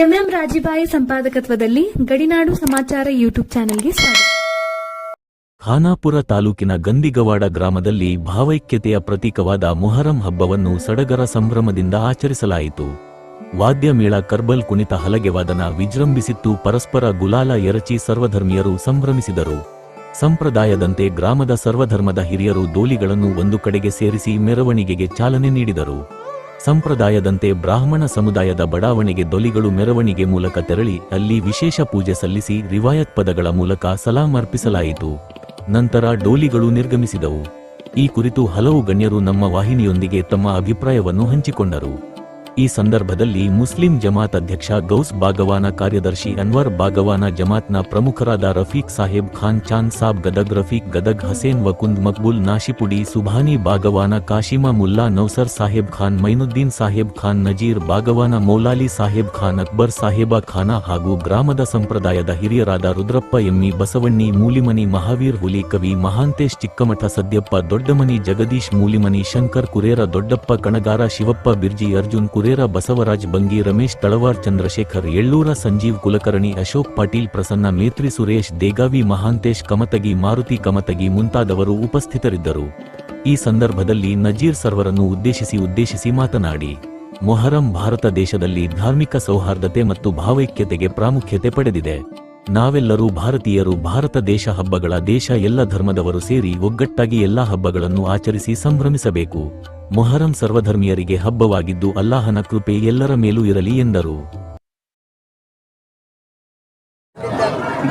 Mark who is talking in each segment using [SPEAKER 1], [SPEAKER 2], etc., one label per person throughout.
[SPEAKER 1] MM ರಾಜಿಬಾಯಿ ಸಂಪಾದಕತ್ವದಲ್ಲಿ ಗಡಿನಾಡು ಸಮಾಚಾರ YouTube ಚಾನೆಲ್ಗೆ ಸ್ವಾಗತ.
[SPEAKER 2] ಖಾನಾಪುರ ತಾಲೂಕಿನ ಗಂದಿಗವಾಡ ಗ್ರಾಮದಲ್ಲಿ ಭಾವೈಕ್ಯತೆಯ ಪ್ರತೀಕವಾದ ಮೊಹರಂ ಹಬ್ಬವನ್ನು ಸಡಗರ ಸಂಭ್ರಮದಿಂದ ಆಚರಿಸಲಾಯಿತು. ವಾದ್ಯ ಮೇಳ ಕರ್ಬಲ್ ಕುಣಿತ ಹಲಗೆವಾದನ ವಿಜೃಂಭಿಸಿತ್ತು, ಪರಸ್ಪರ ಗುಲಾಲ ಎರಚಿ ಸರ್ವಧರ್ಮೀಯರು ಸಂಭ್ರಮಿಸಿದರು. ಸಂಪ್ರದಾಯದಂತೆ ಗ್ರಾಮದ ಸರ್ವಧರ್ಮದ ಹಿರಿಯರು ದೋಲಿಗಳನ್ನು ಒಂದು ಕಡೆಗೆ ಸೇರಿಸಿ ಮೆರವಣಿಗೆಗೆ ಚಾಲನೆ ನೀಡಿದರು. ಸಂಪ್ರದಾಯದಂತೆ ಬ್ರಾಹ್ಮಣ ಸಮುದಾಯದ ಬಡಾವಣೆಗೆ ದೊಲಿಗಳು ಮೆರವಣಿಗೆ ಮೂಲಕ ತೆರಳಿ ಅಲ್ಲಿ ವಿಶೇಷ ಪೂಜೆ ಸಲ್ಲಿಸಿ ರಿವಾಯತ್ ಪದಗಳ ಮೂಲಕ ಸಲಾಂ ಅರ್ಪಿಸಲಾಯಿತು. ನಂತರ ಡೋಲಿಗಳು ನಿರ್ಗಮಿಸಿದವು. ಈ ಕುರಿತು ಹಲವು ಗಣ್ಯರು ನಮ್ಮ ವಾಹಿನಿಯೊಂದಿಗೆ ತಮ್ಮ ಅಭಿಪ್ರಾಯವನ್ನು ಹಂಚಿಕೊಂಡರು. ಈ ಸಂದರ್ಭದಲ್ಲಿ ಮುಸ್ಲಿಂ ಜಮಾತ್ ಅಧ್ಯಕ್ಷ ಗೌಸ್ ಬಾಗವಾನ ಕಾರ್ಯದರ್ಶಿ ಅನ್ವರ್ ಬಾಗವಾನ ಜಮಾತ್ನ ಪ್ರಮುಖರಾದ ರಫೀಕ್ ಸಾಹೇಬ್ ಖಾನ್ ಚಾನ್ ಸಾಬ್ ಗದಗ್, ರಫೀಕ್ ಗದಗ್, ಹಸೇನ್ ವಕುಂದ್, ಮಕ್ಬುಲ್ ನಾಶಿಪುಡಿ, ಸುಭಾನಿ ಬಾಗವಾನ ಕಾಶಿಮಾ ಮುಲ್ಲಾ ನೌಸರ್ ಸಾಹೇಬ್ ಖಾನ್, ಮೈನುದ್ದೀನ್ ಸಾಹೇಬ್ ಖಾನ್, ನಜೀರ್ ಬಾಗವಾನ ಮೌಲಾಲಿ ಸಾಹೇಬ್ ಖಾನ್, ಅಕ್ಬರ್ ಸಾಹೇಬ ಖಾನ ಹಾಗೂ ಗ್ರಾಮದ ಸಂಪ್ರದಾಯದ ಹಿರಿಯರಾದ ರುದ್ರಪ್ಪ ಎಮ್ಮಿ ಬಸವಣ್ಣಿ, ಮೂಲಿಮನಿ ಮಹಾವೀರ್ ಹುಲಿ ಕವಿ ಮಹಾಂತೇಶ್ ಚಿಕ್ಕಮಠ ಸದ್ಯಪ್ಪ ದೊಡ್ಡಮನಿ ಜಗದೀಶ್, ಮೂಲಿಮನಿ ಶಂಕರ್ ಕುರೇರ ದೊಡ್ಡಪ್ಪ ಕಣಗಾರ ಶಿವಪ್ಪ ಬಿರ್ಜಿ ಅರ್ಜುನ್ ಕುರೇರ ಬಸವರಾಜ್ ಬಂಗಿ ರಮೇಶ್ ತಳವಾರ್ ಚಂದ್ರಶೇಖರ್ ಎಳ್ಳೂರ ಸಂಜೀವ್ ಕುಲಕರ್ಣಿ ಅಶೋಕ್ ಪಾಟೀಲ್ ಪ್ರಸನ್ನ ಮೇತ್ರಿ ಸುರೇಶ್ ದೇಗಾವಿ ಮಹಾಂತೇಶ್ ಕಮತಗಿ ಮಾರುತಿ ಕಮತಗಿ ಮುಂತಾದವರು ಉಪಸ್ಥಿತರಿದ್ದರು. ಈ ಸಂದರ್ಭದಲ್ಲಿ ನಜೀರ್ ಸರ್ವರನ್ನು ಉದ್ದೇಶಿಸಿ ಉದ್ದೇಶಿಸಿ ಮಾತನಾಡಿ, ಮೊಹರಂ ಭಾರತ ದೇಶದಲ್ಲಿ ಧಾರ್ಮಿಕ ಸೌಹಾರ್ದತೆ ಮತ್ತು ಭಾವೈಕ್ಯತೆಗೆ ಪ್ರಾಮುಖ್ಯತೆ ಪಡೆದಿದೆ. ನಾವೆಲ್ಲರೂ ಭಾರತೀಯರು, ಭಾರತ ದೇಶ ಹಬ್ಬಗಳ ದೇಶ ಎಲ್ಲ ಧರ್ಮದವರು ಸೇರಿ ಒಗ್ಗಟ್ಟಾಗಿ ಎಲ್ಲಾ ಹಬ್ಬಗಳನ್ನು ಆಚರಿಸಿ ಸಂಭ್ರಮಿಸಬೇಕು. ಮೊಹರಂ ಸರ್ವಧರ್ಮೀಯರಿಗೆ ಹಬ್ಬವಾಗಿದ್ದು ಅಲ್ಲಾಹನ ಕೃಪೆ ಎಲ್ಲರ ಮೇಲೂ ಇರಲಿ ಎಂದರು.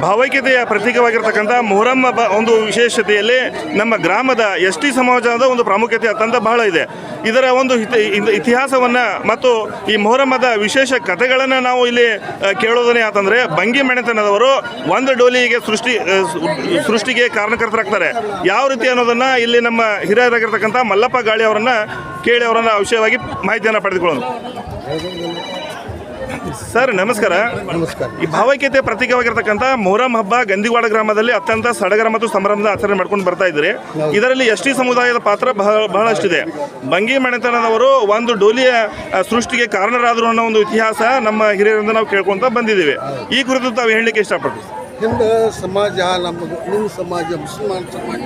[SPEAKER 3] ಭಾವೈಕ್ಯತೆಯ ಪ್ರತೀಕವಾಗಿರ್ತಕ್ಕಂಥ ಮೊಹರಂ ಒಂದು ವಿಶೇಷತೆಯಲ್ಲಿ ನಮ್ಮ ಗ್ರಾಮದ ಎಸ್ ಟಿ ಸಮಾಜದ ಒಂದು ಪ್ರಾಮುಖ್ಯತೆ ಅತ್ಯಂತ ಬಹಳ ಇದೆ. ಇದರ ಒಂದು ಇತಿಹಾಸವನ್ನ ಮತ್ತು ಈ ಮೊಹರಮದ ವಿಶೇಷ ಕಥೆಗಳನ್ನು ನಾವು ಇಲ್ಲಿ ಕೇಳೋದನ್ನೇ ಆತಂದ್ರೆ ಬಂಗಿ ಮೆಣತನದವರು ಒಂದು ಡೋಲಿಗೆ ಸೃಷ್ಟಿ ಸೃಷ್ಟಿಗೆ ಕಾರಣಕರ್ತರಾಗ್ತಾರೆ. ಯಾವ ರೀತಿ ಅನ್ನೋದನ್ನ ಇಲ್ಲಿ ನಮ್ಮ ಹಿರಿಯರಾಗಿರ್ತಕ್ಕಂಥ ಮಲ್ಲಪ್ಪ ಗಾಳಿ ಅವರನ್ನು ಕೇಳಿ ಅವರನ್ನು ವಿಷಯವಾಗಿ ಮಾಹಿತಿಯನ್ನು ಪಡೆದುಕೊಳ್ಳೋಣ. ಸರ್ ನಮಸ್ಕಾರ.
[SPEAKER 4] ನಮಸ್ಕಾರ.
[SPEAKER 3] ಈ ಭಾವೈಕ್ಯತೆ ಪ್ರತೀಕವಾಗಿರ್ತಕ್ಕಂಥ ಮೊಹರಂ ಹಬ್ಬ ಗಂದಿವಾಡ ಗ್ರಾಮದಲ್ಲಿ ಅತ್ಯಂತ ಸಡಗರ ಮತ್ತು ಸಂಭ್ರಮದ ಆಚರಣೆ ಮಾಡ್ಕೊಂಡು ಬರ್ತಾ ಇದ್ದಾರೆ. ಇದರಲ್ಲಿ ಎಸ್ ಟಿ ಸಮುದಾಯದ ಪಾತ್ರ ಬಹಳ ಬಹಳಷ್ಟಿದೆ. ಬಂಗಿ ಮಣೆತನದವರು ಒಂದು ಡೋಲಿಯ ಸೃಷ್ಟಿಗೆ ಕಾರಣರಾದರು ಅನ್ನೋ ಒಂದು ಇತಿಹಾಸ ನಮ್ಮ ಹಿರಿಯರಿಂದ ನಾವು ಕೇಳ್ಕೊಂತ ಬಂದಿದ್ದೀವಿ. ಈ ಕುರಿತು ತಾವು ಹೇಳಲಿಕ್ಕೆ ಇಷ್ಟಪಡ್ತೀವಿ
[SPEAKER 4] ಹಿಂದೆ ಸಮಾಜ ನಮ್ಮದು ನಿಮ್ಮ ಸಮಾಜ ಮುಸಲ್ಮಾನ್ ಸಮಾಜ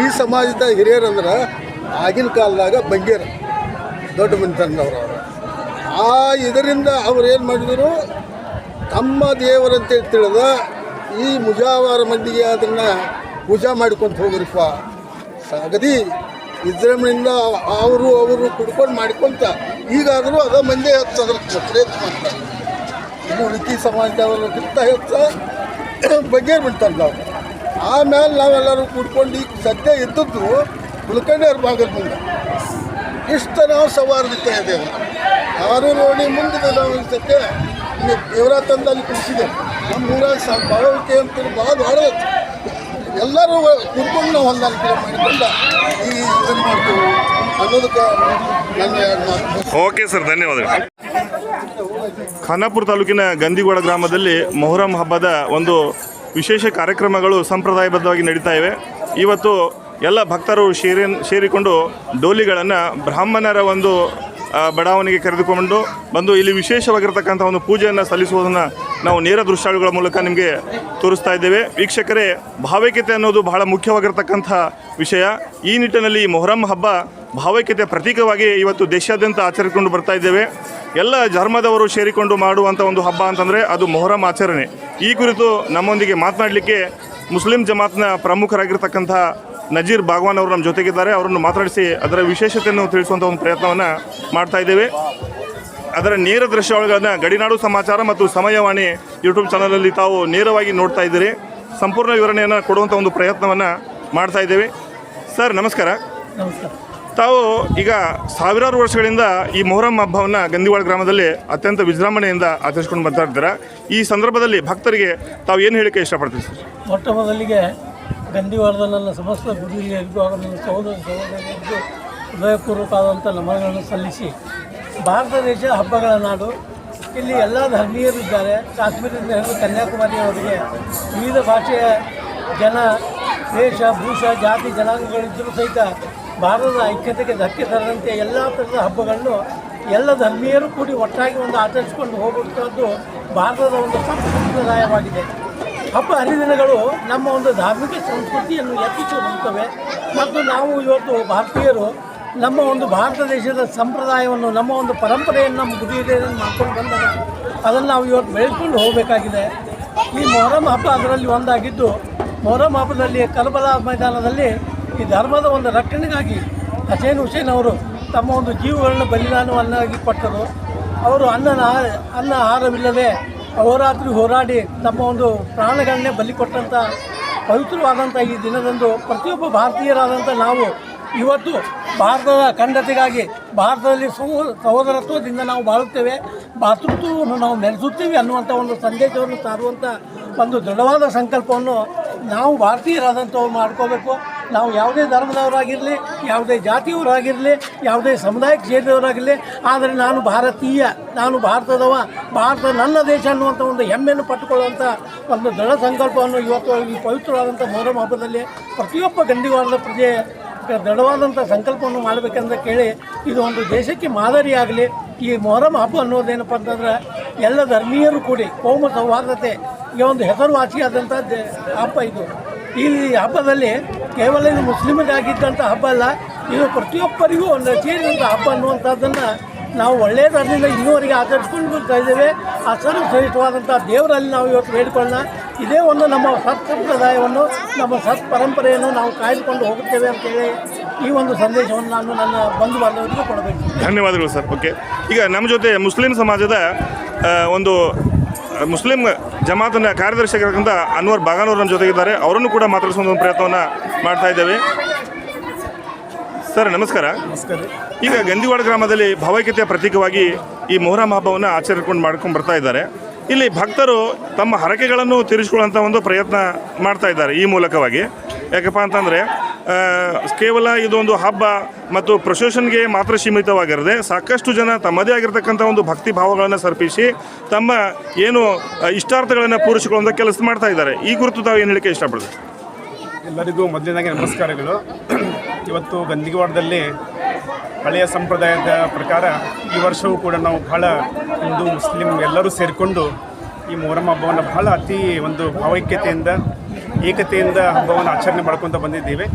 [SPEAKER 4] ಈ ಸಮಾಜದ ಹಿರಿಯರಂದ್ರೆ ಆಗಿನ ಕಾಲದಾಗ ಬಂಗೇರ ದೊಡ್ಡ ಮನೆತನದವ್ರು ಆ ಇದರಿಂದ ಅವ್ರು ಏನು ಮಾಡಿದರು? ತಮ್ಮ ದೇವರಂತೇಳಿ ತಿಳಿದ ಈ ಮುಜಾವಾರ ಮಂದಿಗೆ ಅದನ್ನು ಪೂಜಾ ಮಾಡ್ಕೊಂತ ಹೋಗ್ರಿಪ್ಪ. ಸಗದಿ, ವಿಜೃಂಭಣೆಯಿಂದ ಅವರು ಅವರು ಕುಡ್ಕೊಂಡು ಮಾಡ್ಕೊಂತ, ಈಗಾದರೂ ಅದ ಮಂದಿ ಹೆಚ್ಚು ಅದ್ರ ಪ್ರಯತ್ನ ಮಾಡ್ತಾರೆ ಇದು ಉಳಿಕಿ ಸಮಾಜದವರಿಗಿಂತ ಹೆಚ್ಚು ಬಗ್ಗೆ ಬಿಡ್ತಾರೆ ನಾವು. ಆಮೇಲೆ ನಾವೆಲ್ಲರೂ ಕೂಡ್ಕೊಂಡು ಈಗ ಸದ್ಯ ಇದ್ದದ್ದು ಉಳ್ಕೊಂಡವ್ರ ಭಾಗದ ಮುಂದೆ. ಇಷ್ಟು ನಾವು ಸವಾರದಿತ್ತ ಇದ್ದೇವೆ ಆರು ನೋಡಿ ಮುಂದೆ ನಾವು ಅನ್ಸುತ್ತೆ ದೇವರ ತಂದಲ್ಲಿ ಕುಡಿಸಿದ್ದೇವೆ ನಮ್ಮ ಊರಾಗ ಸಹ ಬಾಳಿಕೆ ಅಂತೇಳಿ ಭಾಳ ಭಾಳ ಎಲ್ಲರೂ ಕುಡ್ಕೊಂಡು ನಾವು ಹೊಂದಾಣಿಕೆ ಮಾಡಿಕೊಂಡು ಈ ಇದನ್ನು ಮಾಡ್ತೀವಿ. ಅನ್ನೋದಕ್ಕೆ ನನ್ನ
[SPEAKER 3] ಓಕೆ ಸರ್ ಧನ್ಯವಾದಗಳು. ಖಾನಾಪುರ ತಾಲೂಕಿನ ಗಂದಿಗೋಡ ಗ್ರಾಮದಲ್ಲಿ ಮೊಹರಂ ಹಬ್ಬದ ಒಂದು ವಿಶೇಷ ಕಾರ್ಯಕ್ರಮಗಳು ಸಂಪ್ರದಾಯಬದ್ಧವಾಗಿ ನಡೀತಾ ಇವೆ. ಇವತ್ತು ಎಲ್ಲ ಭಕ್ತರು ಸೇರಿ ಸೇರಿಕೊಂಡು ಡೋಲಿಗಳನ್ನು ಬ್ರಾಹ್ಮಣರ ಒಂದು ಬಡಾವಣೆಗೆ ಕರೆದುಕೊಂಡು ಬಂದು ಇಲ್ಲಿ ವಿಶೇಷವಾಗಿರ್ತಕ್ಕಂಥ ಒಂದು ಪೂಜೆಯನ್ನು ಸಲ್ಲಿಸುವುದನ್ನು ನಾವು ನೇರ ದೃಶ್ಯಗಳ ಮೂಲಕ ನಿಮಗೆ ತೋರಿಸ್ತಾ ಇದ್ದೇವೆ. ವೀಕ್ಷಕರೇ, ಭಾವೈಕ್ಯತೆ ಅನ್ನೋದು ಬಹಳ ಮುಖ್ಯವಾಗಿರ್ತಕ್ಕಂಥ ವಿಷಯ. ಈ ನಿಟ್ಟಿನಲ್ಲಿ ಮೊಹರಂ ಹಬ್ಬ ಭಾವೈಕ್ಯತೆ ಪ್ರತೀಕವಾಗಿ ಇವತ್ತು ದೇಶಾದ್ಯಂತ ಆಚರಿಸಿಕೊಂಡು ಬರ್ತಾ ಇದ್ದೇವೆ. ಎಲ್ಲ ಧರ್ಮದವರು ಸೇರಿಕೊಂಡು ಮಾಡುವಂಥ ಒಂದು ಹಬ್ಬ ಅಂತಂದರೆ ಅದು ಮೊಹರಂ ಆಚರಣೆ. ಈ ಕುರಿತು ನಮ್ಮೊಂದಿಗೆ ಮಾತನಾಡಲಿಕ್ಕೆ ಮುಸ್ಲಿಂ ಜಮಾತ್ನ ಪ್ರಮುಖರಾಗಿರ್ತಕ್ಕಂಥ ನಜೀರ್ ಭಾಗವಾನ್ ಅವರು ನಮ್ಮ ಜೊತೆಗಿದ್ದಾರೆ. ಅವರನ್ನು ಮಾತಾಡಿಸಿ ಅದರ ವಿಶೇಷತೆಯನ್ನು ತಿಳಿಸುವಂಥ ಒಂದು ಪ್ರಯತ್ನವನ್ನು ಮಾಡ್ತಾ ಇದ್ದೇವೆ. ಅದರ ನೇರ ದೃಶ್ಯಾವಳಿಗಳನ್ನು ಗಡಿನಾಡು ಸಮಾಚಾರ ಮತ್ತು ಸಮಯವಾಣಿ ಯೂಟ್ಯೂಬ್ ಚಾನಲಲ್ಲಿ ತಾವು ನೇರವಾಗಿ ನೋಡ್ತಾ ಇದ್ದೀರಿ. ಸಂಪೂರ್ಣ ವಿವರಣೆಯನ್ನು ಕೊಡುವಂಥ ಒಂದು ಪ್ರಯತ್ನವನ್ನು ಮಾಡ್ತಾ ಇದ್ದೇವೆ. ಸರ್ ನಮಸ್ಕಾರ. ತಾವು ಈಗ ಸಾವಿರಾರು ವರ್ಷಗಳಿಂದ ಈ ಮೊಹರಂ ಹಬ್ಬವನ್ನು ಗಂದಿವಾಳ ಗ್ರಾಮದಲ್ಲಿ ಅತ್ಯಂತ ವಿಜೃಂಭಣೆಯಿಂದ ಆಚರಿಸ್ಕೊಂಡು ಬರ್ತಾ ಇದ್ದೀರಾ. ಈ ಸಂದರ್ಭದಲ್ಲಿ ಭಕ್ತರಿಗೆ ತಾವು ಏನು ಹೇಳಿಕೆ ಇಷ್ಟಪಡ್ತೀವಿ ಸರ್?
[SPEAKER 5] ಮೊಟ್ಟ ಮೊದಲಿಗೆ ಗಂದಿವಾರದ ನನ್ನ ಸಮಸ್ತ ಗುರುಹಿರಿಯರಿಗೂ ಹಾಗೂ ನನ್ನ ಸಹೋದರ ಸಹೋದರಿಯರಿಗೂ ಹೃದಯಪೂರ್ವಕವಾದಂಥ ನಮನಗಳನ್ನು ಸಲ್ಲಿಸಿ ಭಾರತ ದೇಶ ಹಬ್ಬಗಳ ನಾಡು. ಇಲ್ಲಿ ಎಲ್ಲ ಧರ್ಮೀಯರು ಇದ್ದಾರೆ. ಕಾಶ್ಮೀರದಿಂದ ಹಿಡಿದು ಕನ್ಯಾಕುಮಾರಿಯವರೆಗೆ ವಿವಿಧ ಭಾಷೆಯ ಜನ, ದೇಶ, ಭೂಷ, ಜಾತಿ ಜನಾಂಗಗಳಿದ್ದರೂ ಸಹಿತ ಭಾರತದ ಐಕ್ಯತೆಗೆ ಧಕ್ಕೆ ತರದಂತೆ ಎಲ್ಲ ಥರದ ಹಬ್ಬಗಳನ್ನು ಎಲ್ಲ ಧರ್ಮೀಯರು ಕೂಡಿ ಒಟ್ಟಾಗಿ ಒಂದು ಆಚರಿಸಿಕೊಂಡು ಹೋಗುವಂಥದ್ದು ಭಾರತದ ಒಂದು ಸಂಪ್ರದಾಯವಾಗಿದೆ ಹಬ್ಬ ಹರಿದಿನಗಳು ನಮ್ಮ ಒಂದು ಧಾರ್ಮಿಕ ಸಂಸ್ಕೃತಿಯನ್ನು ಎತ್ತಿಸುತ್ತವೆ ಮತ್ತು ನಾವು ಇವತ್ತು ಭಾರತೀಯರು ನಮ್ಮ ಒಂದು ಭಾರತ ದೇಶದ ಸಂಪ್ರದಾಯವನ್ನು, ನಮ್ಮ ಒಂದು ಪರಂಪರೆಯನ್ನು ನಮ್ಮ ಹಿರಿಯರನ್ನು ಮಾಡ್ಕೊಂಡು ಬಂದಾಗ ಅದನ್ನು ನಾವು ಇವತ್ತು ಬೆಳೆಸ್ಕೊಂಡು ಹೋಗಬೇಕಾಗಿದೆ. ಈ ಮೊಹರಂ ಹಬ್ಬ ಅದರಲ್ಲಿ ಒಂದಾಗಿದ್ದು, ಮೊಹರಂ ಹಬ್ಬದಲ್ಲಿ ಕಲಬಲಾ ಮೈದಾನದಲ್ಲಿ ಈ ಧರ್ಮದ ಒಂದು ರಕ್ಷಣೆಗಾಗಿ ಹಸೇನ್ ಹುಸೇನ್ ಅವರು ತಮ್ಮ ಒಂದು ಜೀವಗಳನ್ನು ಬಲಿದಾನವನ್ನಾಗಿ ಕೊಟ್ಟರು. ಅವರು ಅನ್ನನ, ಅನ್ನ ಆಹಾರವಿಲ್ಲದೆ ಅಹೋರಾತ್ರಿ ಹೋರಾಡಿ ತಮ್ಮ ಒಂದು ಪ್ರಾಣಗಳನ್ನೇ ಬಲಿ ಕೊಟ್ಟಂಥ ಪವಿತ್ರವಾದಂಥ ಈ ದಿನದಂದು ಪ್ರತಿಯೊಬ್ಬ ಭಾರತೀಯರಾದಂಥ ನಾವು ಇವತ್ತು ಭಾರತದ ಅಖಂಡತೆಗಾಗಿ, ಭಾರತದಲ್ಲಿ ಸಹೋ, ಸಹೋದರತ್ವದಿಂದ ನಾವು ಬಾಳುತ್ತೇವೆ, ಭಾತೃತ್ವವನ್ನು ನಾವು ಮೆರೆಸುತ್ತೇವೆ ಅನ್ನುವಂಥ ಒಂದು ಸಂದೇಶವನ್ನು ಸಾರುವಂಥ ಒಂದು ದೃಢವಾದ ಸಂಕಲ್ಪವನ್ನು ನಾವು ಭಾರತೀಯರಾದಂಥವ್ರು ಮಾಡ್ಕೋಬೇಕು. ನಾವು ಯಾವುದೇ ಧರ್ಮದವರಾಗಿರಲಿ, ಯಾವುದೇ ಜಾತಿಯವರಾಗಿರಲಿ, ಯಾವುದೇ ಸಮುದಾಯಕ್ಕೆ ಸೇರಿದವರಾಗಿರಲಿ, ಆದರೆ ನಾನು ಭಾರತೀಯ, ನಾನು ಭಾರತದವ, ಭಾರತ ನನ್ನ ದೇಶ ಅನ್ನುವಂಥ ಒಂದು ಹೆಮ್ಮೆಯನ್ನು ಪಟ್ಟುಕೊಳ್ಳುವಂಥ ಒಂದು ದೃಢ ಸಂಕಲ್ಪವನ್ನು ಇವತ್ತು ಈ ಪವಿತ್ರವಾದಂಥ ಮೊಹರಂ ಹಬ್ಬದಲ್ಲಿ ಪ್ರತಿಯೊಬ್ಬ ಗಂಡಿವಾರದ ಪ್ರಜೆ ದೃಢವಾದಂಥ ಸಂಕಲ್ಪವನ್ನು ಮಾಡಬೇಕಂತ ಕೇಳಿ ಇದು ಒಂದು ದೇಶಕ್ಕೆ ಮಾದರಿಯಾಗಲಿ ಈ ಮೊಹರಂ ಹಬ್ಬ ಅನ್ನೋದೇನಪ್ಪ ಅಂತಂದ್ರೆ ಎಲ್ಲ ಧರ್ಮೀಯರು ಕೂಡಿ ಕೋಮ ಸೌಹಾರ್ದತೆ, ಈ ಒಂದು ಹೆಸರುವಾಸಿಯಾದಂಥ ಹಬ್ಬ ಇದು. ಈ ಹಬ್ಬದಲ್ಲಿ ಕೇವಲ ಇದು ಮುಸ್ಲಿಮರಿಗಾಗಿದ್ದಂಥ ಹಬ್ಬ ಅಲ್ಲ, ಇದು ಪ್ರತಿಯೊಬ್ಬರಿಗೂ ಒಂದು ಸೇರಿದಂಥ ಹಬ್ಬ ಅನ್ನುವಂಥದ್ದನ್ನು ನಾವು ಒಳ್ಳೆಯದರಿಂದ ಇನ್ನೂವರೆಗೆ ಆಚರಿಸ್ಕೊಂಡು ಬರ್ತಾ ಇದ್ದೇವೆ. ಆ ಸರ್ವಶ್ರೇಷ್ಠವಾದಂಥ ದೇವರಲ್ಲಿ ನಾವು ಇವತ್ತು ಬೇಡಿಕೊಳ್ಳೋಣ. ಇದೇ ಒಂದು ನಮ್ಮ ಸತ್ ಸಂಪ್ರದಾಯವನ್ನು, ನಮ್ಮ ಸತ್ ಪರಂಪರೆಯನ್ನು ನಾವು ಕಾಯ್ದುಕೊಂಡು ಹೋಗುತ್ತೇವೆ ಅಂತೇಳಿ ಈ ಒಂದು ಸಂದೇಶವನ್ನು ನಾನು ನನ್ನ ಬಂಧು ಬಾಂಧವರಿಗೆ ಕೊಡಬೇಕು.
[SPEAKER 3] ಧನ್ಯವಾದಗಳು ಸರ್. ಓಕೆ ಈಗ ನಮ್ಮ ಜೊತೆ ಮುಸ್ಲಿಂ ಸಮಾಜದ ಒಂದು ಮುಸ್ಲಿಂ ಜಮಾತನ ಕಾರ್ಯದರ್ಶಿಯಾಗಿರ್ತಕ್ಕಂಥ ಅನ್ವರ್ ಬಾಗಾನೂರ್ ನಮ್ಮ ಜೊತೆಗಿದ್ದಾರೆ. ಅವರನ್ನು ಕೂಡ ಮಾತಾಡಿಸುವಂಥ ಒಂದು ಪ್ರಯತ್ನವನ್ನು ಮಾಡ್ತಾ ಇದ್ದೇವೆ. ಸರ್ ನಮಸ್ಕಾರ.
[SPEAKER 6] ನಮಸ್ಕಾರ
[SPEAKER 3] ಈಗ ಗಂದಿವಾಡ ಗ್ರಾಮದಲ್ಲಿ ಭಾವೈಕ್ಯತೆಯ ಪ್ರತೀಕವಾಗಿ ಈ ಮೊಹರಂ ಹಬ್ಬವನ್ನು ಆಚರಿಸಿಕೊಂಡು ಮಾಡ್ಕೊಂಡು ಬರ್ತಾ ಇದ್ದಾರೆ. ಇಲ್ಲಿ ಭಕ್ತರು ತಮ್ಮ ಹರಕೆಗಳನ್ನು ತೀರಿಸಿಕೊಳ್ಳುವಂಥ ಒಂದು ಪ್ರಯತ್ನ ಮಾಡ್ತಾ ಇದ್ದಾರೆ ಈ ಮೂಲಕವಾಗಿ. ಯಾಕಪ್ಪ ಅಂತಂದರೆ ಕೇವಲ ಇದೊಂದು ಹಬ್ಬ ಮತ್ತು ಪ್ರೊಸೆಷನ್ಗೆ ಮಾತ್ರ ಸೀಮಿತವಾಗಿರದೆ ಸಾಕಷ್ಟು ಜನ ತಮ್ಮದೇ ಆಗಿರ್ತಕ್ಕಂಥ ಒಂದು ಭಕ್ತಿ ಭಾವಗಳನ್ನು ಸರ್ಪಿಸಿ ತಮ್ಮ ಏನು ಇಷ್ಟಾರ್ಥಗಳನ್ನು ಪೂರೈಸಿಕೊಳ್ಳುವಂಥ ಕೆಲಸ ಮಾಡ್ತಾ ಇದ್ದಾರೆ. ಈ ಕುರಿತು ತಾವು ಏನು ಹೇಳಿಕೆ ಇಷ್ಟಪಡ್ತೀವಿ
[SPEAKER 6] ಎಲ್ಲರಿಗೂ ಮೊದಲನೇದಾಗಿ ನಮಸ್ಕಾರಗಳು. ಇವತ್ತು ಗಂದಿಗವಾಡದಲ್ಲಿ ಹಳೆಯ ಸಂಪ್ರದಾಯದ ಪ್ರಕಾರ ಈ ವರ್ಷವೂ ಕೂಡ ನಾವು ಬಹಳ ಹಿಂದೂ, ಮುಸ್ಲಿಂ ಎಲ್ಲರೂ ಸೇರಿಕೊಂಡು ಈ ಮೊಹರಂ ಹಬ್ಬವನ್ನು ಬಹಳ ಅತಿ ಒಂದು ಭಾವೈಕ್ಯತೆಯಿಂದ ಏಕತೆಯಿಂದ ಹಬ್ಬವನ್ನು ಆಚರಣೆ ಮಾಡ್ಕೊತ ಬಂದಿದ್ದೀವಿ.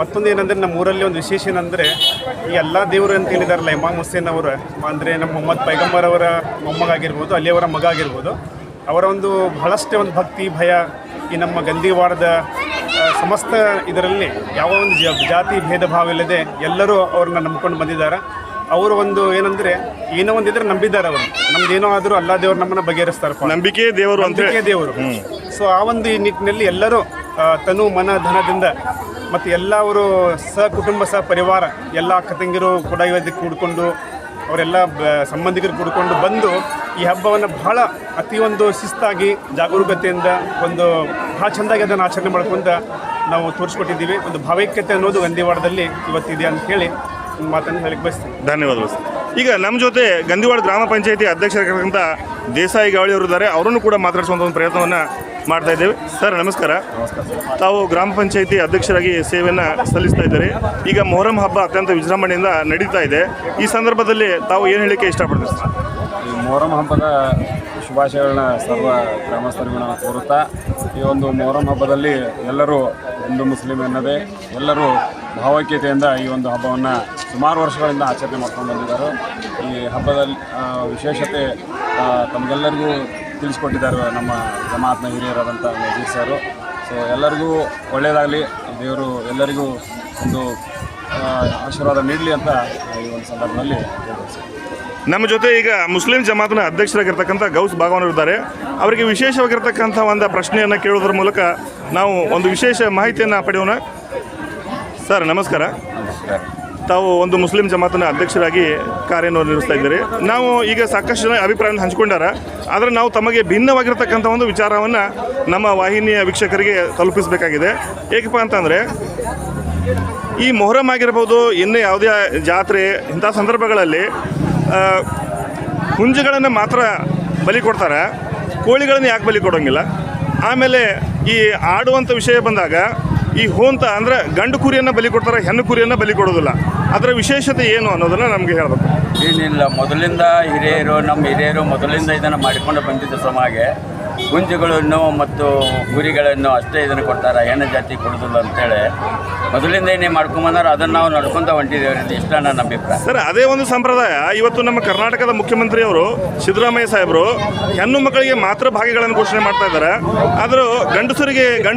[SPEAKER 6] ಮತ್ತೊಂದು ಏನಂದರೆ ನಮ್ಮ ಊರಲ್ಲಿ ಒಂದು ವಿಶೇಷ ಏನಂದರೆ ಈ ಎಲ್ಲ ದೇವರು ಅಂತ ಹೇಳಿದಾರಲ್ಲ ಇಮಾಮ್ ಹುಸೇನ್ ಅವರು, ಅಂದರೆ ನಮ್ಮ ಮೊಹಮ್ಮದ್ ಪೈಗಂಬರ್ ಅವರ ಮೊಮ್ಮಗ ಅಲ್ಲಿಯವರ ಮಗ ಆಗಿರ್ಬೋದು, ಅವರ ಒಂದು ಬಹಳಷ್ಟೇ ಒಂದು ಭಕ್ತಿ, ಭಯ ಈ ನಮ್ಮ ಗಂದಿವಾಡದ ಸಮಸ್ತ ಇದರಲ್ಲಿ ಯಾವ ಒಂದು ಜಾತಿ, ಭೇದ ಭಾವ ಇಲ್ಲದೆ ಎಲ್ಲರೂ ಅವ್ರನ್ನ ನಂಬ್ಕೊಂಡು ಬಂದಿದ್ದಾರೆ. ಅವರು ಒಂದು ಏನಂದ್ರೆ ಏನೋ ಇದ್ರೆ ನಂಬಿದ್ದಾರೆ ಅವರು. ನಮ್ದು ಏನೋ ಆದರೂ ಅಲ್ಲ ದೇವರು ನಮ್ಮನ್ನ ಬಗೆಹರಿಸ್ತಾರೆ
[SPEAKER 3] ನಂಬಿಕೆ ದೇವರು
[SPEAKER 6] ನಂಬಿಕೆ ದೇವರು. ಸೊ ಆ ಒಂದು ಈ ನಿಟ್ಟಿನಲ್ಲಿ ಎಲ್ಲರೂ ತನು ಮನ ಧನದಿಂದ ಮತ್ತು ಎಲ್ಲ ಅವರು ಸಹ ಕುಟುಂಬ ಸಹ ಪರಿವಾರ ಎಲ್ಲ ಅಕ್ಕ ತಂಗಿರು ಕೂಡ ಇವತ್ತಿಗೆ ಕೂಡ್ಕೊಂಡು ಅವರೆಲ್ಲ ಸಂಬಂಧಿಕರು ಕೂಡ್ಕೊಂಡು ಬಂದು ಈ ಹಬ್ಬವನ್ನು ಬಹಳ ಅತಿ ಒಂದು ಶಿಸ್ತಾಗಿ ಜಾಗರೂಕತೆಯಿಂದ ಒಂದು ಬಹಳ ಚೆಂದಾಗಿ ಅದನ್ನು ಆಚರಣೆ ಮಾಡ್ಕೊಂತ ನಾವು ತೋರಿಸ್ಕೊಟ್ಟಿದ್ದೀವಿ. ಒಂದು ಭಾವೈಕ್ಯತೆ ಅನ್ನೋದು ಗಂದಿವಾಡದಲ್ಲಿ ಇವತ್ತಿದೆ ಅಂತ ಹೇಳಿ ಒಂದು ಮಾತನ್ನು ಬಯಸ್ತೀನಿ.
[SPEAKER 3] ಧನ್ಯವಾದಗಳು ಸರ್. ಈಗ ನಮ್ಮ ಜೊತೆ ಗಂದಿವಾಡ ಗ್ರಾಮ ಪಂಚಾಯತಿ ಅಧ್ಯಕ್ಷರಾಗಿರ್ತಕ್ಕಂಥ ದೇಸಾಯಿ ಗಾವಳಿ ಅವರು ಇದ್ದಾರೆ. ಅವರನ್ನು ಕೂಡ ಮಾತಾಡಿಸುವಂಥ ಒಂದು ಪ್ರಯತ್ನವನ್ನು ಮಾಡ್ತಾ ಇದ್ದೇವೆ. ಸರ್ ನಮಸ್ಕಾರ. ತಾವು ಗ್ರಾಮ ಪಂಚಾಯತಿ ಅಧ್ಯಕ್ಷರಾಗಿ ಸೇವೆಯನ್ನು ಸಲ್ಲಿಸ್ತಾ ಇದ್ದಾರೆ. ಈಗ ಮೊಹರಂ ಹಬ್ಬ ಅತ್ಯಂತ ವಿಜೃಂಭಣೆಯಿಂದ ನಡೀತಾ ಇದೆ. ಈ ಸಂದರ್ಭದಲ್ಲಿ ತಾವು ಏನು ಹೇಳಿಕೆ ಇಷ್ಟಪಡ್ತೀರಿ ಸರ್?
[SPEAKER 7] ಈ ಮೊಹರಂ ಹಬ್ಬದ ಶುಭಾಶಯಗಳನ್ನ ಸರ್ವ ಗ್ರಾಮಸ್ಥರಿಗೂ ನಾನು ಕೋರುತ್ತಾ ಈ ಒಂದು ಮೊಹರಂ ಹಬ್ಬದಲ್ಲಿ ಎಲ್ಲರೂ ಹಿಂದೂ ಮುಸ್ಲಿಂ ಎನ್ನದೇ ಎಲ್ಲರೂ ಭಾವೈಕ್ಯತೆಯಿಂದ ಈ ಒಂದು ಹಬ್ಬವನ್ನು ಸುಮಾರು ವರ್ಷಗಳಿಂದ ಆಚರಣೆ ಮಾಡ್ಕೊಂಡು ಬಂದಿದ್ದಾರೆ. ಈ ಹಬ್ಬದಲ್ಲಿ ವಿಶೇಷತೆ ತಮಗೆಲ್ಲರಿಗೂ ತಿಳಿಸ್ಕೊಟ್ಟಿದ್ದಾರೆ ನಮ್ಮ ಜಮಾತ್ನ ಹಿರಿಯರಾದಂಥ ನಜೀರ್ ಸರು. ಸೊ ಎಲ್ಲರಿಗೂ ಒಳ್ಳೆಯದಾಗಲಿ ದೇವರು ಎಲ್ಲರಿಗೂ ಒಂದು ಆಶೀರ್ವಾದ ನೀಡಲಿ ಅಂತ ಈ ಒಂದು ಸಂದರ್ಭದಲ್ಲಿ
[SPEAKER 3] ನಮ್ಮ ಜೊತೆ ಈಗ ಮುಸ್ಲಿಂ ಜಮಾತ್ನ ಅಧ್ಯಕ್ಷರಾಗಿರ್ತಕ್ಕಂಥ ಗೌಸ್ ಭಾಗವನರು ಇದ್ದಾರೆ. ಅವರಿಗೆ ವಿಶೇಷವಾಗಿರ್ತಕ್ಕಂಥ ಒಂದು ಪ್ರಶ್ನೆಯನ್ನು ಕೇಳೋದ್ರ ಮೂಲಕ ನಾವು ಒಂದು ವಿಶೇಷ ಮಾಹಿತಿಯನ್ನು ಪಡೆಯೋಣ. ಸರ್, ನಮಸ್ಕಾರ. ತಾವು ಒಂದು ಮುಸ್ಲಿಂ ಜಮಾತನ ಅಧ್ಯಕ್ಷರಾಗಿ ಕಾರ್ಯನಿರ್ವಹಿಸ್ತಾ ಇದ್ದೀರಿ. ನಾವು ಈಗ ಸಾಕಷ್ಟು ಜನ ಅಭಿಪ್ರಾಯವನ್ನು ಹಂಚ್ಕೊಂಡಾರ. ಆದರೆ ನಾವು ತಮಗೆ ಭಿನ್ನವಾಗಿರ್ತಕ್ಕಂಥ ಒಂದು ವಿಚಾರವನ್ನು ನಮ್ಮ ವಾಹಿನಿಯ ವೀಕ್ಷಕರಿಗೆ ತಲುಪಿಸಬೇಕಾಗಿದೆ. ಏಕಪ್ಪ ಅಂತಂದರೆ, ಈ ಮೊಹರಂ ಆಗಿರ್ಬೋದು, ಇನ್ನೇ ಯಾವುದೇ ಜಾತ್ರೆ, ಇಂಥ ಸಂದರ್ಭಗಳಲ್ಲಿ ಹುಂಜುಗಳನ್ನು ಮಾತ್ರ ಬಲಿ ಕೊಡ್ತಾರೆ. ಕೋಳಿಗಳನ್ನು ಯಾಕೆ ಬಲಿ ಕೊಡೋಂಗಿಲ್ಲ? ಆಮೇಲೆ ಈ ಆಡುವಂಥ ವಿಷಯ ಬಂದಾಗ ಈ ಹೋಂತ ಅಂದರೆ ಗಂಡು ಕುರಿಯನ್ನು ಬಲಿ ಕೊಡ್ತಾರೆ ಹೆಣ್ಣು ಕುರಿಯನ್ನು ಬಲಿ ಕೊಡೋದಿಲ್ಲ. ಅದರ ವಿಶೇಷತೆ ಏನು ಅನ್ನೋದನ್ನು ನಮಗೆ ಹೇಳಬೇಕು.
[SPEAKER 8] ಏನಿಲ್ಲ ಮೊದಲಿಂದ ಹಿರಿಯರು ನಮ್ಮ ಹಿರಿಯರು ಮೊದಲಿಂದ ಇದನ್ನು ಮಾಡಿಕೊಂಡು ಬಂದಿದ್ದ ಸಮಾಗೆ ಗುಂಜುಗಳನ್ನು ಮತ್ತು ಗುರಿಗಳನ್ನು ಅಷ್ಟೇ ಇದನ್ನು ಕೊಡ್ತಾರೆ ಹೆಣ್ಣು ಜಾತಿ ಕೊಡೋದಿಲ್ಲ ಅಂತೇಳಿ. ಮೊದಲಿಂದ ಏನೇ ಮಾಡ್ಕೊಂಬಂದ್ರೆ ಅದನ್ನು ನಾವು ನಡ್ಕೊತಾ ಹೊಂಟಿದ್ದೇವೆ ಇಷ್ಟ ನನ್ನ ಅಭಿಪ್ರಾಯ.
[SPEAKER 3] ಸರ್ ಅದೇ ಒಂದು ಸಂಪ್ರದಾಯ. ಇವತ್ತು ನಮ್ಮ ಕರ್ನಾಟಕದ ಮುಖ್ಯಮಂತ್ರಿಯವರು ಸಿದ್ದರಾಮಯ್ಯ ಸಾಹೇಬರು ಹೆಣ್ಣು ಮಕ್ಕಳಿಗೆ ಮಾತ್ರ ಭಾಗ್ಯಗಳನ್ನು ಘೋಷಣೆ ಮಾಡ್ತಾ ಇದ್ದಾರೆ. ಆದರೂ ಗಂಡಸರಿಗೆ ಗಂಡ